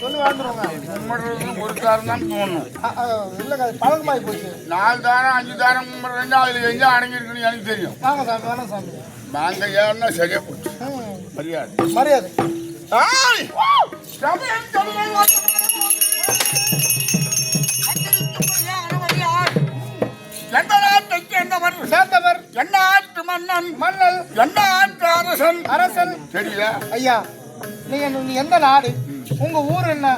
சொல்லி வாழ்ந்துருவாங்க கும்பிடுறது ஒரு தாரம் தான் தோணும். இல்லைங்க அது பழக்கமாயி போச்சு. நாலு தாரம் அஞ்சு தாரம் கும்பிடுறேன் அதுல எங்க அடங்கிருக்குன்னு எனக்கு தெரியும். வாங்க சாமி வேணாம் சாமி. நாங்க ஏன்னா சரியா போச்சு. மரியாதை. மரியாதை. சேர்ந்தவர். என்ன ஆட்டு மன்னன்? மன்னல் என்ன அரசன்? அரசன். தெரியல. ஐயா நீ எந்த நாடு? உங்க ஊர் என்ன?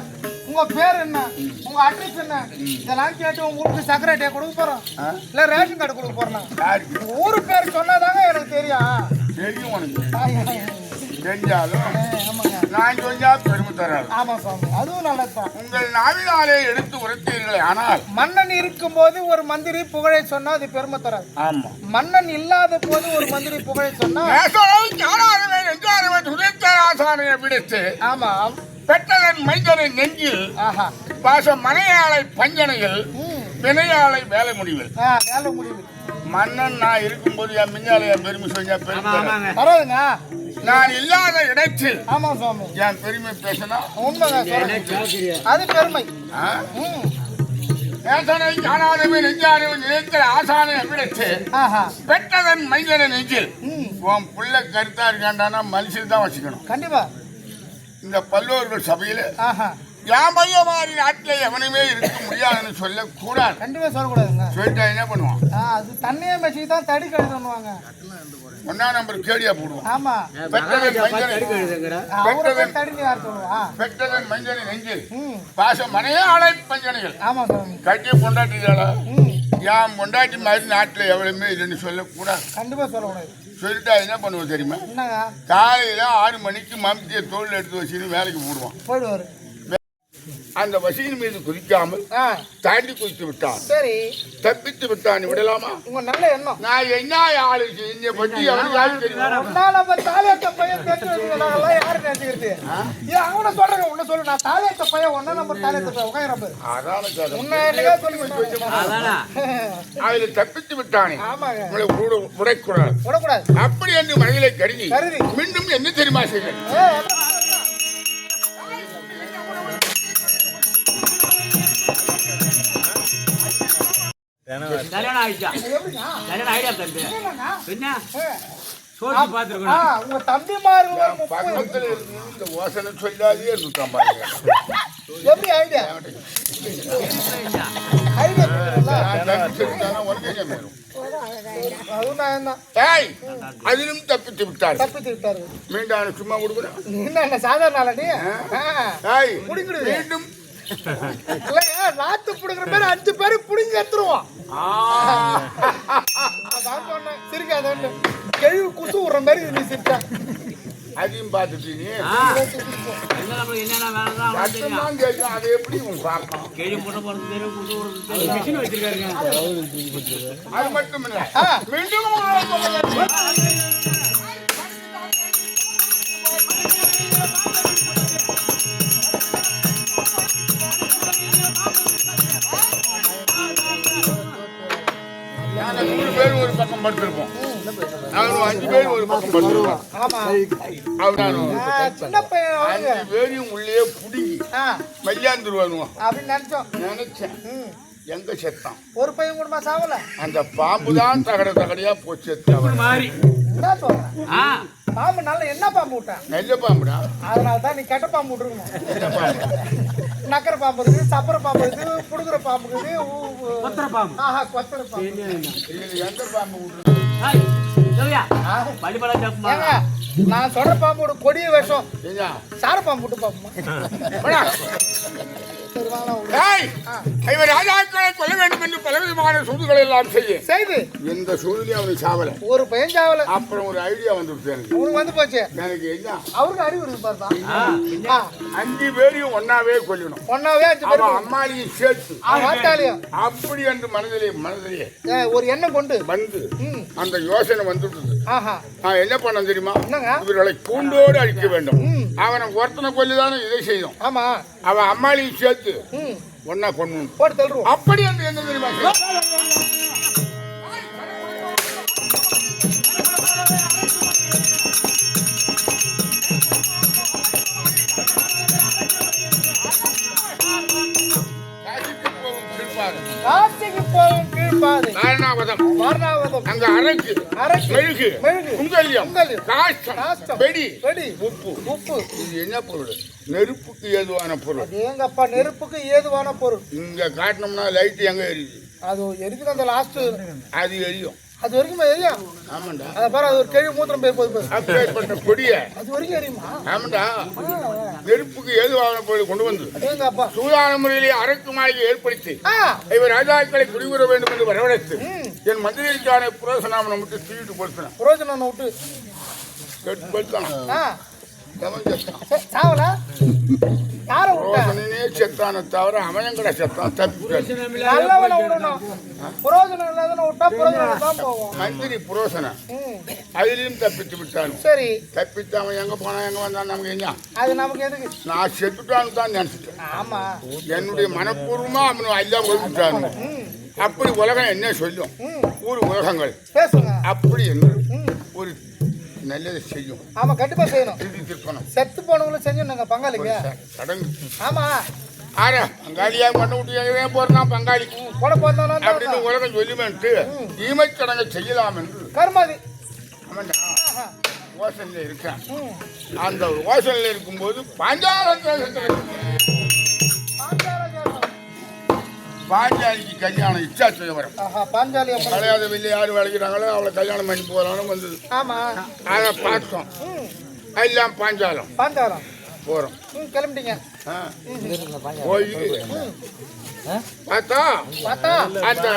உங்க பேர் என்ன? உங்க அட்ரஸ் என்ன? இதெல்லாம் கேட்டு உங்க ஊருக்கு சக்கரை டே கொடுக்க போறோம்? இல்ல ரேஷன் கார்டு கொடுக்க போறோம் உங்க ஊரு பேர் சொன்னாதாங்க எனக்கு தெரியும். தெரியும் உனக்கு. தெரிஞ்சாலும் நான் சொன்னா பெருமை தராது. ஆமா சாமி அதுவும் நல்லதுதான். உங்கள் நாவினாலே எடுத்து உரைத்தீர்களே ஆனால் மன்னன் இருக்கும்போது ஒரு மந்திரி புகழை சொன்னா அது பெருமை தராது. ஆமா. மன்னன் இல்லாத போது ஒரு மந்திரி புகழை சொன்னா ஆமா. பெற்றதன் மைந்தனை நெஞ்சில் ஆஹா. பாசம் மனையாளை பஞ்சனையில் வினையாளை வேலை முடிவில். வேலை முடியுது மன்னன் நான் இருக்கும்போது என் மிஞ்சால என் பெருமை செஞ்சா பெருமை. பரவாயில்லைங்க நான் இல்லாத இடத்தில் ஆமா சுவாமி. என் பெருமை பேசினா உண்மைதான். அது பெருமை. நேசனை ஞானாரவே நெஞ்சாரவே நினைத்த ஆசானை ஆஹா. பெற்றதன் மைந்தனை நெஞ்சில். உன் பிள்ளை கருத்தா இருக்காண்டானா மனுஷன் தான் வச்சுக்கணும் கண்டிப்பா. இந்த பல்லோர்கள் சபையில பையன் மாதிரி நாட்டில் எவனுமே இருக்க முடியாதுன்னு சொல்லக்கூடாது. கண்டிப்பா சொல்லக்கூடாதுங்க. சொல்லிட்டா என்ன பண்ணுவான்? ஆ, அது தண்ணியே மெச்சு தான் தடி கழுதுன்னுவாங்க ஒன்னா நம்பர் கேடியா போடுவான். ஆமா. பெற்றதன் மைந்தனை அவரை போய் தடிஞ்சு யார் சொல்லுவா? பெற்றதன் மைந்தனை நெஞ்சில் ம். பாசம் மனையே ஆளை பஞ்சனைகள். ஆமா கட்டி பொண்டாட்டிகளா ம். என் பொண்டாட்டி மாதிரி நாட்டில் எவ்வளவுமே இல்லைன்னு சொல்லக்கூடாது. கண்டிப்பா சொல்லக்கூடாது. சொல்லிட்டா என்ன பண்ணுவோம் தெரியுமா? காலையில ஆறு மணிக்கு மம்தியை தோல் எடுத்து வச்சுன்னு வேலைக்கு போடுவான் போயிடுவாரு. அந்த வசீன் மீது குதிக்காமல் ஆ. தாண்டி குதித்து விட்டான். சரி. தப்பித்து விட்டான் விடலாமா? உங்க நல்ல எண்ணம். நான் என்ன ஆளு இந்த பற்றி அவனை. சொல்றேன் உன்ன சொல்லு. நான் தாலியத்த பையன் ஒன்னா நம்பர் தாலியத்த பையன் உட்காந்து அதான. அதில் தப்பித்து விட்டானே. ஆமாங்க. உங்களை கூட உடைக்கூடாது விடக்கூடாது. அப்படி என்று கருதி கருதி. மீண்டும் என்ன தெரியுமா செய்ய கல்யாணம் ஆயிடுச்சா? கல்யாணம் ஆயிடா தம்பி. சோதிச்சு ஆ, பார்த்துருக்கணும் உங்க முப்பது- பக்கத்தில் இந்த ஓசனை சொல்லாதே இருந்துட்டான் பாருங்க. எப்படி ஐடியா? என்ன அதிலும் தப்பித்து விட்டார் தப்பித்து விட்டாரு மீண்டும் சும்மா கொடுக்குறேன் என்ன என்ன சாதாரண. மீண்டும் இல்லைங்க நாத்து புடுங்குற பேர் அஞ்சு பேரு புடிங்கி எடுத்துருவோம். ஆ, அதான் சொன்னேன். சிரிக்காத ஒண்ணு கெழு குசு விடுற மாதிரி நீ சிரிச்சா. அதையும் பார்த்துட்டு நீ. ஆ. என்ன நம்மளுக்கு என்னென்ன வேணும்னா அவனுக்கு தெரியும்? சத்தமாக கேட்கும் அதை எப்படி அது மட்டும் இல்ல. மீண்டும் பேரையும் உள்ளே புடுங்கி ஆ, மையாந்துருவானுங்க அப்படின்னு நினைச்சோம். நினைச்சேன். ம். எங்க செத்தான்? ஒரு பையன் கூடமா சாவல? அந்த பாம்பு தான் தகட தகடையா போச்சு மாதிரி என்ன சொல்றேன் பாம்பு நல்ல என்ன பாம்பு விட்டேன் நெல்ல பாம்புடா. அதனால தான் நீ கெட்ட பாம்பு விட்டுருக்கணும். பாம்பு? நக்கர பாம்பு இருக்குது சப்பர பாம்பு இருக்குது புடுங்குற பாம்பு இருக்குது கொத்தர பாம்பு. ஆஹா கொத்தர பாம்பு. எந்த பாம்பு விட்டுருக்கு? நான் சொல்ற பாம்போட கொடிய விஷம். சார பாம்பு விட்டு பாப்போமா இவர் ராஜாக்களை கொல்ல வேண்டும் என்று பலவிதமான சூதுகளை எல்லாம் செய்ய. செய்து. எந்த சூழ்நிலையும் அவனுக்கு சாவல. ஒரு பையன் சாவல. அப்புறம் ஒரு ஐடியா எனக்கு. உனக்கு வந்து போச்சு. எனக்கு என்ன? அவருக்கு அறிவு இருக்கு ஆ, அஞ்சு பேரையும் ஒன்னாவே கொல்லணும். ஒன்னாவே அஞ்சு பேர் அவன் அம்மாளியும் சேர்த்து. அப்படி என்று மனதிலே மனதிலே ஒரு எண்ணம் கொண்டு. வந்து அந்த யோசனை வந்துட்டது ஆஹா. நான் என்ன பண்ண தெரியுமா? இவர்களை கூண்டோடு அழிக்க வேண்டும். அவனை ஒருத்தனை கொல்லிதானே இதை செய்யும். ஆமா. அவன் அம்மாளியும் சேர்த்து ம். ஒன்னா கொண்டு போட்டு தள்ளுருவோம் அப்படி என்று என்ன தெரியுமா? காசிக்கு போகும் கீழ்பாதை காரணாவதம் மாரணாவதம் அங்க அரக்கு அரக்கு, மெழுகு. மெழுகு, குங்கல்யம், காஷ்டம் காஷ்டம், வெடி. வெடி. உப்பு. உப்பு. இது என்ன பொருள்? நெருப்புக்கு ஏதுவான பொருள்? ஏங்கப்பா நெருப்புக்கு ஏதுவான பொருள். இங்க காட்டினோம்னா லைட் எங்க எரியுது? அது எரிக்குது அந்த லாஸ்ட் அது எரியும். அது வரைக்கும் எரியும் ஆமாண்டா. அதை பாரு அது ஒரு கேள்வி மூத்திரம் போய் போகுது. பாரு அப்பேற்பட்ட கொடிய. அது வரைக்கும் எரியுமா ஆமாண்டா. நெருப்புக்கு ஏதுவான பொருள் கொண்டு வந்து? ஏங்கப்பா சூதான முறையிலே அரக்கு மாளிகை ஏற்படுத்தி இவர் ராஜாக்களை குடிவர வேண்டும் என்று வரவழைத்து என் மந்திரிக்கான புரோசனாமனை மட்டும் தூக்கிட்டு கொடுத்தேன். புரோஜனம் விட்டு. கேட்டு சாவல? யாரை விட்ட? புரோசனே செத்தான தவிர அவன் கூட செத்தான் தப்பிட்டான் நல்லவனை விடணும். புரோஜனம் இல்லாதவனை விட்டா புரோஜனம் தான் போகும். மந்திரி புரோசன ம். அதிலையும் தப்பித்து விட்டான். சரி. தப்பித்து அவன் எங்க போனா எங்க வந்தான் நமக்கு என்ன அது நமக்கு எதுக்கு? நான் செத்துட்டான்னு தான் நினைச்சிட்டேன். ஆமா. என்னுடைய மனப்பூர்வமா அவனை ஐயா ம். அப்படி உலகம் என்ன சொல்லும்? ஊர் உலகங்கள். அப்படி என்று ம். ஒரு நல்லதை செய்யும். ஆமா கண்டிப்பா செய்யணும். திருதி திருப்பணும். செத்து போனவங்களும் செஞ்சுருந்தாங்க பங்காளிங்க. சடங்கு. ஆமா. ஆரா பங்காளியா பண்ண விட்டு போறான் பங்காளி. கூட பிறந்தவனா அப்படின்னு உலகம் சொல்லுமென்ட்டு ஈமைச் சடங்கை செய்யலாம் என்று கருமாதி ஆமாண்டா. ஓசனில் இருக்கேன். அந்த ஓசனில் இருக்கும்போது பாஞ்சாலம் பாஞ்சாலிக்கு கல்யாணம் இச்சா செய்ய வரும் பாஞ்சாலி கலையாத வெளியே யார் வளைக்கிறாங்களோ அவளை கல்யாணம் பண்ணி போகலான்னு வந்தது ஆமா. அதை பார்த்தோம். எல்லாம் பாஞ்சாலம். பாஞ்சாலம். போறோம். ம் கிளம்பிட்டீங்க. போய் பார்த்தா பார்த்தா. அந்த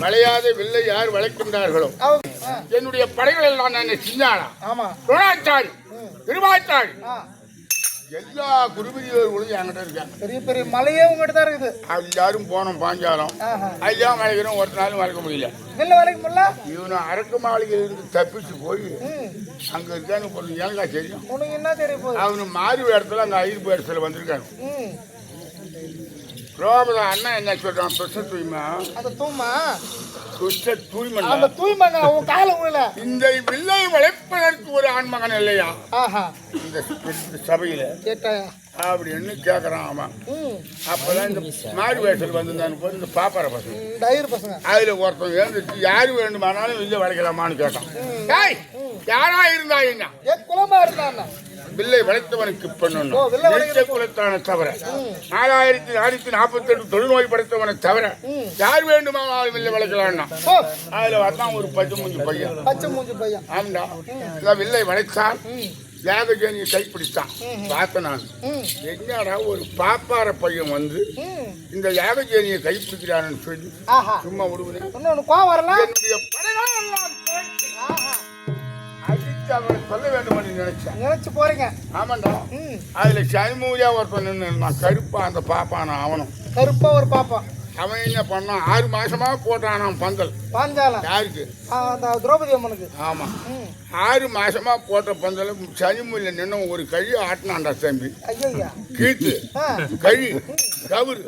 வளையாத வில்லை யார் வளைக்கின்றார்களோ? என்னுடைய படைகள் எல்லாம் நான் சின்னாளா? ஆமா. துணாச்சாரி திருவாச்சாரி எல்லா குருபிரியோர்களும் என்கிட்ட இருக்காங்க. பெரிய பெரிய மலையே உங்ககிட்ட தான் இருக்குது. எல்லாரும் போனோம் பாஞ்சாலம். எல்லாம் வளைக்கிறோம் ஒரு நாள் வளைக்க முடியல. வில்ல வரைக்கும் முடியல? இவனை அரக்கு மாளிகையிலிருந்து தப்பிச்சு போய் அங்க இருக்கான்னு பொருள் ஏங்கா தெரியும்? உனக்கு என்ன தெரிய போகுது? அவனு மாறு இடத்துல அங்க ஐயர் இடத்துல வந்திருக்காங்க ம். ரோபத அண்ணன் என்ன சொல்றான்? தூய்மா அந்த தூமா. துஷ்ட தூய்மை அந்த தூய்மைங்க உன் கால விழல இந்த வில்லை வளைப்பதற்கு ஒரு ஆண்மகன் இல்லையா? ஆஹா. இந்த சபையில. கேட்டாயா? அப்படின்னு கேக்குறான் அவன்? அப்பதான் இந்த மாறு வேஷத்தில் வந்திருந்தான்னு போது இந்த பாப்பார பசங்க. ஐயர் பசங்க. அதுல ஒருத்தன் எழுந்துச்சு யாரு வேண்டுமானாலும் வில்லை வளைக்கலாமான்னு கேட்டான். யாரா இருந்தா என்ன? குலமா இருந்தான் வில்லை வளைத்தவனுக்கு நீச்ச குலத்தான தவிர. நாலாயிரத்தி நானூத்தி நாற்பத்தி எட்டு தொழுநோய் படைத்தவனை தவிர. யார் வேண்டுமானாலும் வில்லை வளைக்கலாம்னா அதுல வந்தான் ஒரு பச்சை மூஞ்சி பையன். பச்சை மூஞ்சி பையன். இந்த வில்லை வளைத்தான் ம். யாகஜனியை கைப்பிடித்தான் பார்த்தேன் நான் என்னடா ஒரு பாப்பார பையன் வந்து இந்த யாகஜனியை கைப்பிடிக்கிறான்னு சொல்லி சும்மா விடுவேன். கோவம் வரல? என்னுடைய படைகள் அடித்து அவனை சொல்ல வேண்டும் நினைச்சேன். நினைச்சு போறீங்க. ஆமாண்டா. அதுல சனிமூலியா ஒருத்தன் நின்று நான் கருப்பா அந்த பாப்பான அவனும். கருப்பா ஒரு பாப்பா. அவன் என்ன பண்ணான் ஆறு மாசமா போட்டானாம் பந்தல் பாஞ்சாலம் யாருக்கு? அந்த திரௌபதி அம்மனுக்கு. ஆமா. ஆறு மாசமா போட்ட பந்தல சனிமூலிய நின்று ஒரு கழி ஆட்டினான்டா தம்பி. ஆ. கழி. கவுரு.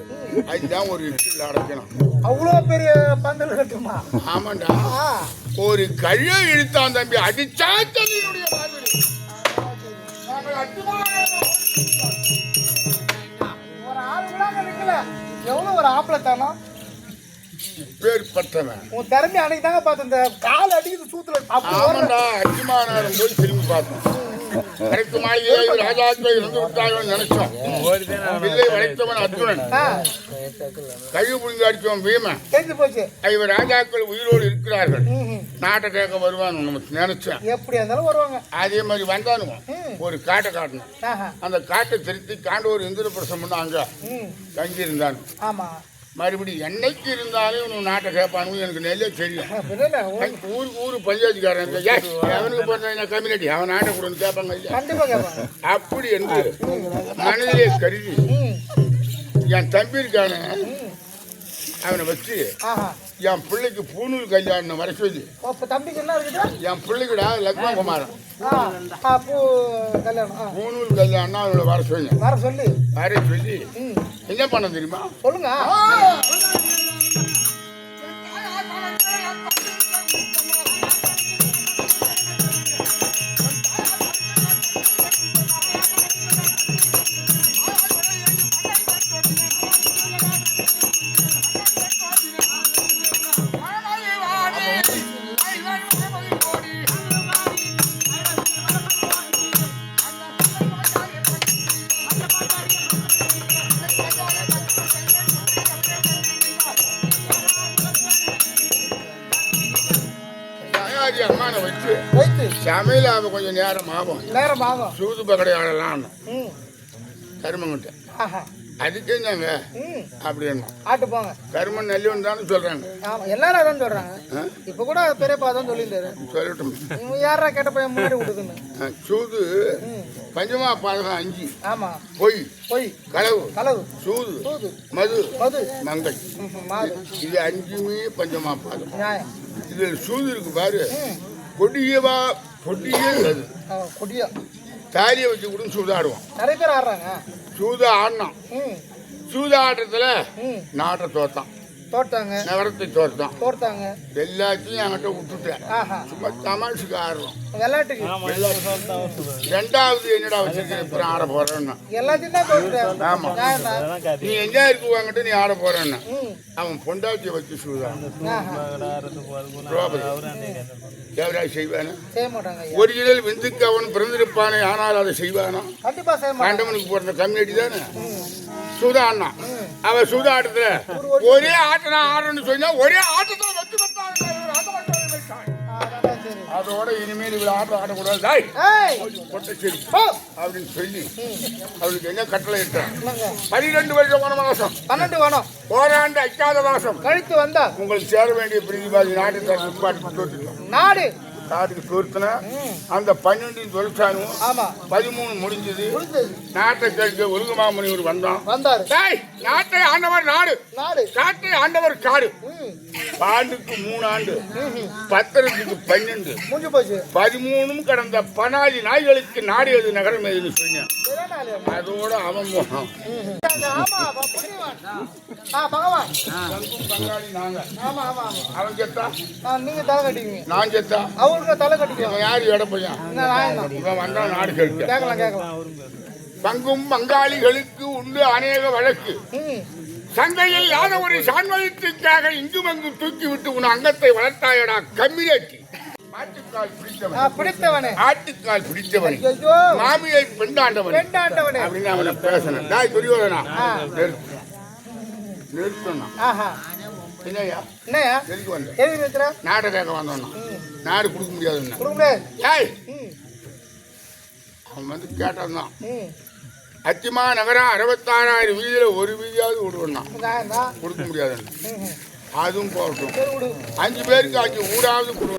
அதுதான் ஒரு இட்லில் அடைக்கணும். அவ்வளோ பெரிய பந்தல் கட்டுமா ஆமாண்டா. ஒரு கழியை இழுத்தான் தம்பி. அடிச்சா தண்ணியுடைய மாதிரி. ஒரு நிக்கல எவ்வளவு ஒரு ஆப்பிளத்தானோ பேர்பட்டவன் உன் திறமை அன்னைக்கு தாங்க பார்த்தேன் இந்த கால் அடிக்குது சூத்துல ஆமாண்டா அஜிமாநகரம் போய் திரும்பி பார்த்தோம் ம், ம். கரைக்கு மாளிகையை ராஜாக்கள் இருந்து விட்டார்கள் நினைச்சோம் வில்லை வளைத்தவன் அர்ஜுனன். கழிவு புரிந்து அடித்தவன் பீமன். தெரிஞ்சு போச்சு. இவர் ராஜாக்கள் உயிரோடு இருக்கிறார்கள். நாட்டை கேட்க வருவான்னு நம்ம நினைச்சேன். எப்படி இருந்தாலும் வருவாங்க. அதே மாதிரி வந்தானுங்க. ஒரு காட்டை காட்டணும். அந்த காட்டை திருத்தி காண்டோர் இந்திர பிரசம் பண்ண அங்க. தங்கி இருந்தான் ஆமா. மறுபடியும் என்னைக்கு இருந்தாலும் இவனு நாட்டை கேட்பானு எனக்கு நெல்லே தெரியும் ஊருக்கு ஊரு பஞ்சாயத்துக்காரன் அவனுக்கு பிறந்த கம்யூனிட்டி? அவன் நாட்டை கொடுன்னு கேட்பாங்க அப்படி என்று மனதிலே கருதி. என் தம்பி இருக்கானே. அவனை வச்சு என் பிள்ளைக்கு பூணூல் கல்யாணம் வர சொல்லி தம்பிக்கு என்ன இருக்குது என் பிள்ளைக்குடா லக்ஷ்மண குமாரன். பூணூல் கல்யாணம் அவளை வர சொல்லி. வர சொல்லி. வர சொல்லி. என்ன பண்ண தெரியுமா? சொல்லுங்க. சமையல் அவ கொஞ்சம் நேரம் ஆகும் நேரம் ஆகும் சூது பக்கடை ஆடலாம் ம். கருமங்கிட்ட. அதுக்கு ம். அப்படின்னு. ஆட்டு போங்க. கருமன் நல்லவன் தானே சொல்றாங்க. ஆமா எல்லாரும் அதான் சொல்றாங்க? இப்ப கூட பெரியப்பா தான் சொல்லியிருந்தாரு. சொல்லட்டும். யாரா கேட்ட பையன் முன்னாடி விடுதுன்னு. சூது. பஞ்சமா பாதகம் அஞ்சு. ஆமா. பொய். பொய். களவு களவு சூது. மது. மது. மங்கை. ம்ஹும், மாது. இது அஞ்சுமே பஞ்சமா நியாயம். இதில் சூது இருக்கு பாரு. கொடியவா கொடியே கொடியா. தாலியை வச்சு கூட சூதாடுவோம் நிறைய பேர் ஆடுறாங்க. சூது ஆடினான் ம். சூது ஆட்டத்துல ம். நாட்டை தோத்தான். தோட்டாங்க நகரத்தை தோத்தான் தோர்த்தாங்க எல்லாத்தையும் என்கிட்ட விட்டுட்டேன். ஆஹா. சும்மா தமாஷுக்கு ஆடுறோம் விளையாட்டுக்கு ரெண்டாவது என்னடா வச்சிருக்கேன் இப்போ ஆட போறேன்னா. எல்லாத்தையும் ஆமா. நீ எங்க இருக்கு வாங்கிட்டு நீ ஆட போறேன்னா. அவன் பொண்டாட்டியை வச்சு திரௌபதி. தேவராஜ் செய்வானா? ஒரிஜினல் விந்துக்கு அவன் பிறந்திருப்பானே ஆனால் அதை செய்வானா? கண்டிப்பா பாண்டவனுக்கு பிறந்த கம்யூனிட்டி தானே? ம் சூதா ஆடினான் அவன் சூதா ஆட்டத்துல ஒரே ஆட்டம் ஆடுறேன்னு சொன்னா ஒரே ஆட்டத்துல வச்சு அதோட இனிமேல் இவ்வளவு ஆட்டம் ஆடக்கூடாது டேய், ஏய்! கொட்டை சரி ஓ அப்படின்னு சொல்லி அவளுக்கு என்ன கட்டளை இட்டான்? பனிரெண்டு வருஷம் வனவாசம் பன்னெண்டு வேணும் ஓராண்டு அக்காத வாசம் கழித்து வந்தா? உங்களுக்கு சேர வேண்டிய நாட்டு தரப்பு பாட்டு தோற்றுட்டோம் நாடு! நாட்டுக்கு தோர்த்துனா ம். அந்த பன்னெண்டு தொழிற்சானும் ஆமா. பதிமூணு முடிஞ்சது. நாட்டை கேட்க ஒழுங்குமாமுனிவர் வந்தான். வந்தாரு. நாட்டை ஆண்டவர் நாடு. நாடு. காட்டை ஆண்டவர் காடு. ஆண்டுக்கு மூணு ஆண்டு. பத்திரத்துக்கு பன்னெண்டு. முடிஞ்சு போச்சு. பதிமூணும் கடந்த பனாதி நாய்களுக்கு நாடு எது நகரம் எதுன்னு சொன்னேன். ஒரே அதோட அவன் போனான் ஆமா ஆமா ஆமா அவன் தலை நான் இவன் யாரு? எட பையன் நான் இவன் நாடு கேட்க. கேட்கலாம் கேட்கலாம். பங்கும் பங்காளிகளுக்கு உண்டு அநேக வழக்கு. ம். சங்கையில் யாத ஒரு சான்வயத்துக்காக இங்கும் அங்கும் தூக்கி விட்டு உன் அங்கத்தை வளர்த்தாயடா கம்மியாக்கி ஆட்டுக்கால் பிடித்தவன். மாமியை பெண்டாண்டவன் அப்படின்னு அவனை பேசணும். டாய் துரியோதனா. நிறுத்தணும். ஆஹா. என்னய்யா? என்னையா எதுக்கு வந்த? நாடு கொடுக்க முடியாதுன்னா. ஏய்! அவன் வந்து கேட்டான் தான் அத்திமா நகரம் அறுபத்தாறாயிரம் வீதியில ஒரு வீதியாவது விடுவேன்னா. கொடுக்க முடியாதுன்னா. அதுவும் போகட்டும். அஞ்சு பேருக்கு அஞ்சு ஊடாவது கொடு